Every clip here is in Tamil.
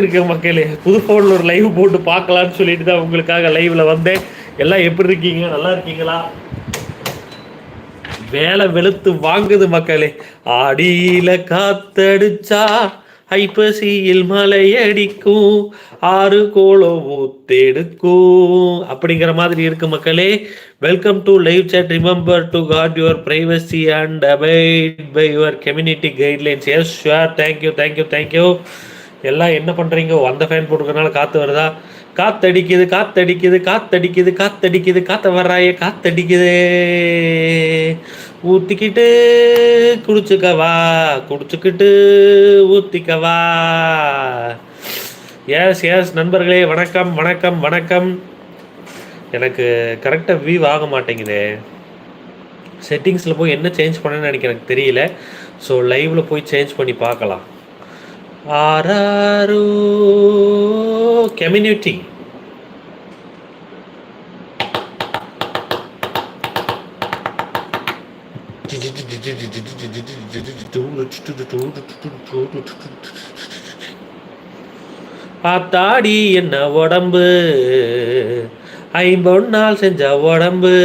இருக்க மக்களே புது ஃபோனில் ஒரு லைவ் போட்டு பார்க்கலான்னு சொல்லிட்டு தான் உங்களுக்காக லைவ்ல வந்தேன். எல்லாம் எப்படி இருக்கீங்க? நல்லா இருக்கீங்களா? வேலை வெளுத்து வாங்குது மக்களே. ஆடியில காத்தடிச்சா ஐப்பசியில் மலை அடிக்கும் ஆறு கோலம் ஊத்தெடுக்கும் அப்படிங்கிற மாதிரி இருக்கு மக்களே. Welcome to live chat remember to guard your privacy and abide by your community guidelines yes sure thank you thank you thank you எல்லாம் என்ன பண்ணுறீங்க அந்த ஃபேன் போட்டுக்கிறனால காற்று வருதா? காத்தடிக்குது காத்தடிக்குது காத்தடிக்குது காத்தடிக்குது காற்ற வர்றாயே காத்தடிக்குது. ஊற்றிக்கிட்டு குடிச்சுக்கவா குடிச்சுக்கிட்டு ஊற்றிக்கவா எஸ் எஸ் நண்பர்களே வணக்கம் வணக்கம் வணக்கம். எனக்கு கரெக்டாக வியூ ஆக மாட்டேங்குதே. செட்டிங்ஸில் போய் என்ன சேஞ்ச் பண்ணேன்னு எனக்கு எனக்கு தெரியல ஸோ லைவில் போய் சேஞ்ச் பண்ணி பார்க்கலாம். ஆராரோ கம்யூனிட்டி. ஆத்தாடி என்ன உடம்பு? ஐம்பொன்னால் செஞ்ச உடம்பு.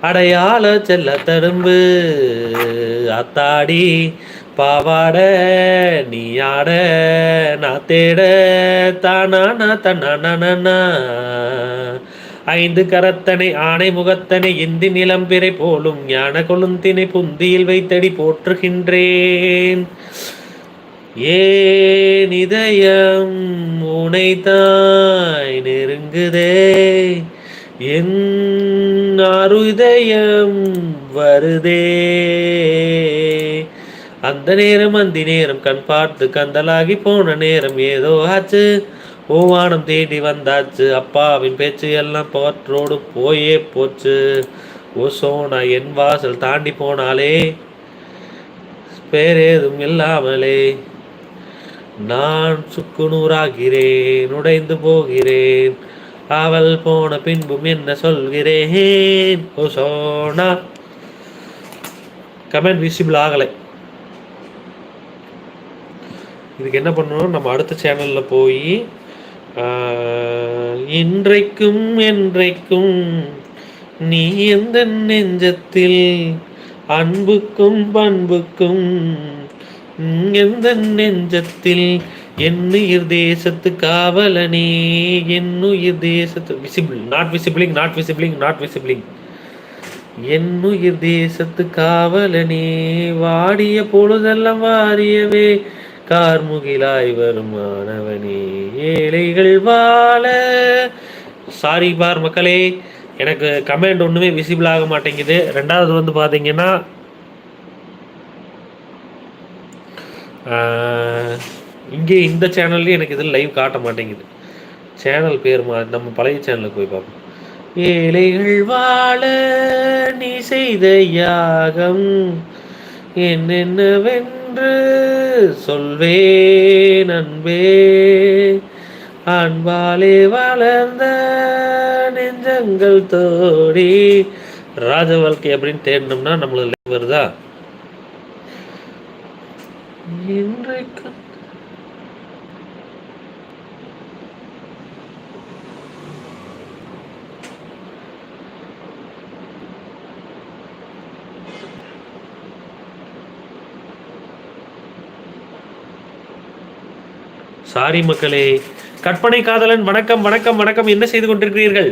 அடையாள செல்ல தரும்பு. அத்தாடி பாவாட நீ ஆட நான் தேட. தானா தன்னா ஐந்து கரத்தனை ஆணை முகத்தனை இந்தி நிலம்பிரை போலும் ஞான கொழுந்தினை புந்தியில் வைத்தடி போற்றுகின்றேன். ஏன் இதயம் உனைத்தாய் நெருங்குதே? என் அருதயம் வருதே? அந்த நேரம் அந்தி நேரம் கண் பார்த்து கந்தலாகி போன நேரம் ஏதோ ஆச்சு. ஓவானம் தேடி வந்தாச்சு. அப்பாவின் பேச்சு எல்லாம் போற்றோடு போயே போச்சு. ஓ சோனா என் வாசல் தாண்டி போனாலே பேரேதும் இல்லாமலே. நான் சுக்குநூறாகிறேன் உடைந்து போகிறேன். அவள் போன பின்பும் என்ன சொல்கிறேன்? ஓ சோனா. கமெண்ட் விசிபிள் ஆகலை. இதுக்கு என்ன பண்ணணும்? நம்ம அடுத்த சேனலில் போய் இன்றைக்கும் என்றைக்கும் நீ எந்த நெஞ்சத்தில் அன்புக்கும் பண்புக்கும் எந்த நெஞ்சத்தில் என்னுயிர் தேசத்து காவலனே என்னுயிர் தேசத்து விசிபிள் நாட் விசிபிளிங் நாட் விசிபிளிங் நாட் விசிபிளிங் என்னுயிர் தேசத்து காவலனே வாடிய பொழுதெல்லாம் வாரியவே கார்முகிலாய் வரும் மாணவனே ஏழைகள் வாழ. சாரி பார் மக்களே எனக்கு கமெண்ட் ஒன்றுமே விசிபிள் ஆக மாட்டேங்குது. ரெண்டாவது வந்து பார்த்தீங்கன்னா இங்கே இந்த சேனல்லையும் எனக்கு இதில் லைவ் காட்ட மாட்டேங்குது. சேனல் பேர் மா நம்ம பழைய சேனலுக்கு போய் பார்ப்போம் ஏழைகள் வாழ நீ செய்த யாகம். என்று சொல்வேன் அன்பே. அன்பாலே வளர்ந்த நெஞ்சங்கள் தோடி ராஜ வாழ்க்கை அப்படின்னு தேடினோம்னா நம்மளுக்கு வருதா? இன்றைக்கு சாரி மக்களே. கற்பனை காதலன் வணக்கம் வணக்கம் வணக்கம். என்ன செய்து கொண்டிருக்கிறீர்கள்?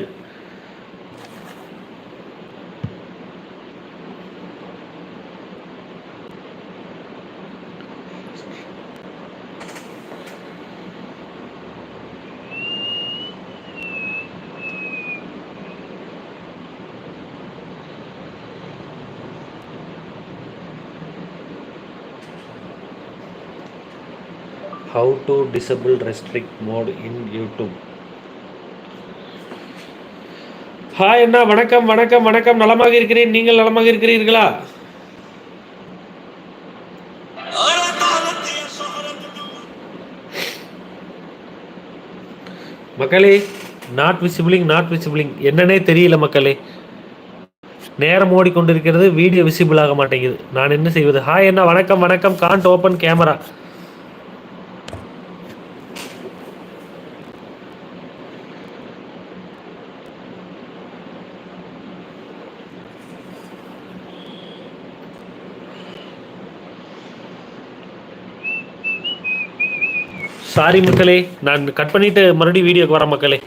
How to disable restrict mode in YouTube hi அண்ணா வணக்கம் வணக்கம் வணக்கம். நலமாக இருக்கிறேன் நீங்கள் நலமாக இருக்கிறீர்களா? மக்களே நாட் விசிபிளிங் நாட் விசிபிளிங் என்னன்னே தெரியல மக்களே. நேரம் ஓடிக்கொண்டிருக்கிறது வீடியோ விசிபிள் ஆக மாட்டேங்குது. நான் என்ன செய்வது? ஹாய் அண்ணா வணக்கம் வணக்கம். காண்ட் ஓப்பன் கேமரா சாரி மக்களே. நான் கட் பண்ணிட்டு மறுபடியும் வீடியோக்கு வரேன் மக்களே.